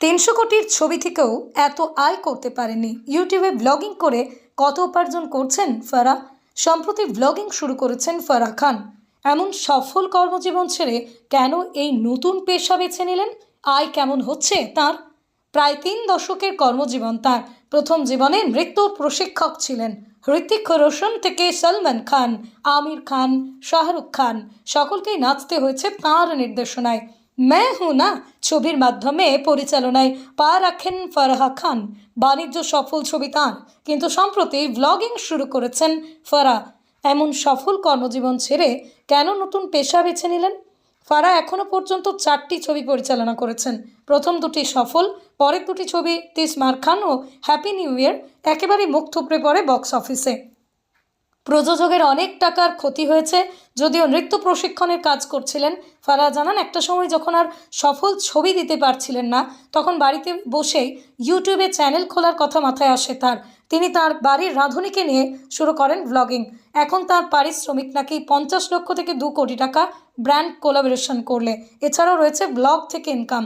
তিনশো কোটির ছবি থেকেও এত আয় করতে পারেনি। ইউটিউবে ব্লগিং করে কত উপার্জন করছেন ফারা? সম্প্রতি ব্লগিং শুরু করেছেন ফারা খান। এমন সফল কর্মজীবন ছেড়ে কেন এই নতুন পেশা বেছে নিলেন? আয় কেমন হচ্ছে তার? প্রায় তিন দশকের কর্মজীবন তার। প্রথম জীবনে নৃত্য প্রশিক্ষক ছিলেন। হৃতিক রোশন থেকে সলমান খান, আমির খান, শাহরুখ খান, সকলকেই নাচতে হয়েছে তাঁর নির্দেশনায়। मैं হু না ছবির মাধ্যমে পরিচালনায় পা রাখেন ফারাহা খান বাণিজ্য সফল ছবি তাঁর কিন্তু সম্প্রতি ব্লগিং শুরু করেছেন ফারা এমন সফল কর্মজীবন ছেড়ে কেন নতুন পেশা বেছে নিলেন ফারা এখনও পর্যন্ত চারটি ছবি পরিচালনা করেছেন। প্রথম দুটি সফল, পরের দুটি ছবি তিসমার খান ও হ্যাপি নিউ ইয়ার একেবারেই মুখ থুপড়ে পড়ে বক্স অফিসে। প্রযোজকের অনেক টাকার ক্ষতি হয়েছে, যদিও নৃত্য প্রশিক্ষণের কাজ করছিলেন। ফারা জানান, একটা সময় যখন আর সফল ছবি দিতে পারছিলেন না, তখন বাড়িতে বসেই ইউটিউবে চ্যানেল খোলার কথা মাথায় আসে তার। তিনি তার বাড়ির রাঁধুনিকে নিয়ে শুরু করেন ব্লগিং এখন তার পারিশ্রমিক নাকি পঞ্চাশ লক্ষ থেকে দু কোটি টাকা ব্র্যান্ড কোলাবোরেশন করলে। এছাড়াও রয়েছে ব্লগ থেকে ইনকাম